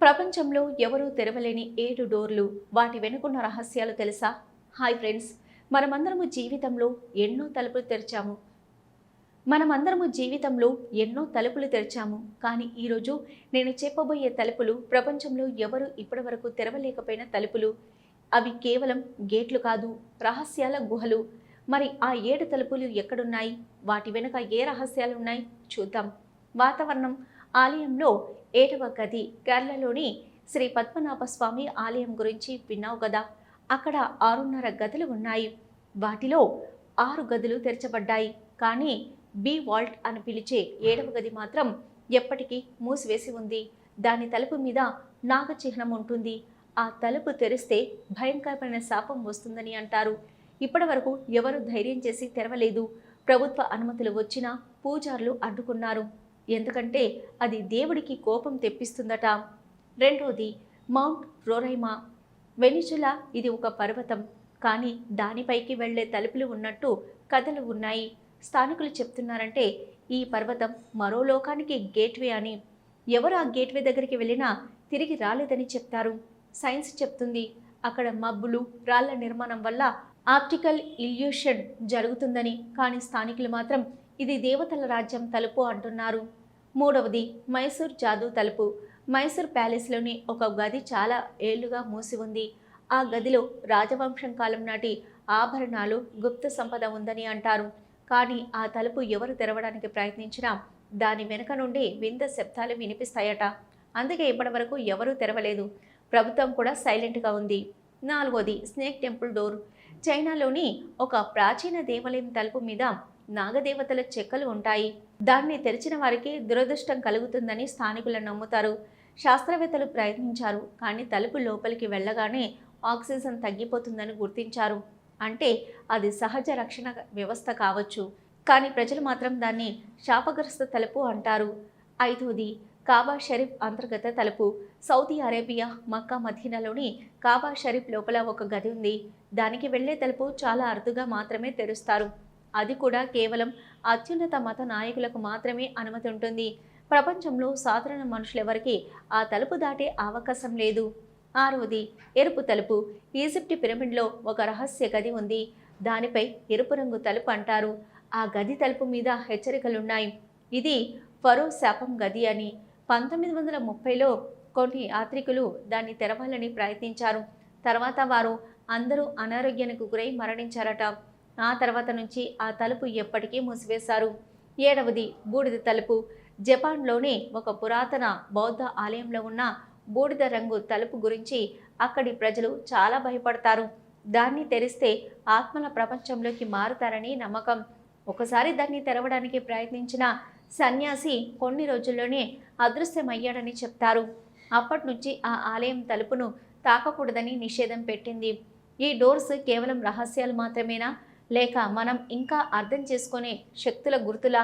ప్రపంచంలో ఎవరూ తెరవలేని ఏడు డోర్లు వాటి వెనుకున్న రహస్యాలు తెలుసా? హాయ్ ఫ్రెండ్స్ మనమందరము జీవితంలో ఎన్నో తలుపులు తెరిచాము. మనమందరము జీవితంలో ఎన్నో తలుపులు తెరిచాము. కానీ ఈరోజు నేను చెప్పబోయే తలుపులు ప్రపంచంలో ఎవరు ఇప్పటివరకు తెరవలేకపోయిన తలుపులు. అవి కేవలం గేట్లు కాదు రహస్యాల గుహలు. మరి ఆ ఏడు తలుపులు ఎక్కడున్నాయి? వాటి వెనుక ఏ రహస్యాలు ఉన్నాయి? చూద్దాం. వాతావరణం ఆలయంలో ఏడవ గది కేరళలోని శ్రీ పద్మనాభ స్వామి ఆలయం గురించి విన్నావు కదా. అక్కడ ఆరున్నర గదులు ఉన్నాయి. వాటిలో ఆరు గదులు తెరచబడ్డాయి. కానీ బి వాల్ట్ అని పిలిచే ఏడవ గది మాత్రం ఎప్పటికీ మూసివేసి ఉంది. దాని తలుపు మీద నాగ చిహ్నం ఉంటుంది. ఆ తలుపు తెరిస్తే భయంకరమైన శాపం వస్తుందని అంటారు. ఇప్పటి వరకు ఎవరు ధైర్యం చేసి తెరవలేదు. ప్రభుత్వ అనుమతులు వచ్చినా పూజారులు అడ్డుకున్నారు. ఎందుకంటే అది దేవుడికి కోపం తెప్పిస్తుందట. రెండోది మౌంట్ రోరైమా. వెనిజులా ఇది ఒక పర్వతం కానీ దానిపైకి వెళ్ళే తలుపులు ఉన్నట్టు కథలు ఉన్నాయి. స్థానికులు చెప్తున్నారంటే ఈ పర్వతం మరో లోకానికి గేట్వే అని. ఎవరు ఆ గేట్వే దగ్గరికి వెళ్ళినా తిరిగి రాలేదని చెప్తారు. సైన్స్ చెప్తుంది అక్కడ మబ్బులు రాళ్ళ నిర్మాణం వల్ల ఆప్టికల్ ఇల్యూషన్ జరుగుతుందని. కానీ స్థానికులు మాత్రం ఇది దేవతల రాజ్యం తలుపు అంటున్నారు. మూడవది మైసూర్ జాదూ తలుపు. మైసూర్ ప్యాలెస్లోని ఒక గది చాలా ఏళ్ళుగా మూసి ఉంది. ఆ గదిలో రాజవంశం కాలం నాటి ఆభరణాలు గుప్త సంపద ఉందని అంటారు. కానీ ఆ తలుపు ఎవరు తెరవడానికి ప్రయత్నించినా దాని వెనుక నుండి వింత శబ్దాలు వినిపిస్తాయట. అందుకే ఇప్పటివరకు ఎవరూ తెరవలేదు. ప్రభుత్వం కూడా సైలెంట్గా ఉంది. నాలుగోది స్నేక్ టెంపుల్ డోర్. చైనాలోని ఒక ప్రాచీన దేవాలయం తలుపు మీద నాగదేవతల చెక్కలు ఉంటాయి. దాన్ని తెరిచిన వారికి దురదృష్టం కలుగుతుందని స్థానికులు నమ్ముతారు. శాస్త్రవేత్తలు ప్రయత్నించారు కానీ తలుపు లోపలికి వెళ్ళగానే ఆక్సిజన్ తగ్గిపోతుందని గుర్తించారు. అంటే అది సహజ రక్షణ వ్యవస్థ కావచ్చు. కానీ ప్రజలు మాత్రం దాన్ని శాపగ్రస్త తలుపు అంటారు. ఐదవది కాబా షరీఫ్ అంతర్గత తలుపు. సౌదీ అరేబియా మక్కా మదీనాలోని కాబా షరీఫ్ లోపల ఒక గది ఉంది. దానికి వెళ్ళే తలుపు చాలా అరుదుగా మాత్రమే తెరుస్తారు. అది కూడా కేవలం అత్యున్నత మత నాయకులకు మాత్రమే అనుమతి ఉంటుంది. ప్రపంచంలో సాధారణ మనుషులెవరికి ఆ తలుపు దాటే అవకాశం లేదు. ఆరవది ఎరుపు తలుపు. ఈజిప్ట్ పిరమిడ్లో ఒక రహస్య గది ఉంది. దానిపై ఎరుపు రంగు తలుపు అంటారు. ఆ గది తలుపు మీద హెచ్చరికలున్నాయి. ఇది ఫరో శాపం గది అని. పంతొమ్మిది వందల ముప్పైలో కొన్ని యాత్రికులు దాన్ని తెరవాలని ప్రయత్నించారు. తర్వాత వారు అందరూ అనారోగ్యానికి గురై మరణించారట. ఆ తర్వాత నుంచి ఆ తలుపు ఎప్పటికీ మూసివేశారు. ఏడవది బూడిద తలుపు. జపాన్లోని ఒక పురాతన బౌద్ధ ఆలయంలో ఉన్న బూడిద రంగు తలుపు గురించి అక్కడి ప్రజలు చాలా భయపడతారు. దాన్ని తెరిస్తే ఆత్మల ప్రపంచంలోకి మారుతారని నమ్మకం. ఒకసారి దాన్ని తెరవడానికి ప్రయత్నించిన సన్యాసి కొన్ని రోజుల్లోనే అదృశ్యమయ్యాడని చెప్తారు. అప్పటి నుంచి ఆ ఆలయం తలుపును తాకకూడదని నిషేధం పెట్టింది. ఈ డోర్స్ కేవలం రహస్యాలు మాత్రమేనా? లేక మనం ఇంకా అర్థం చేసుకునే శక్తుల గుర్తులా?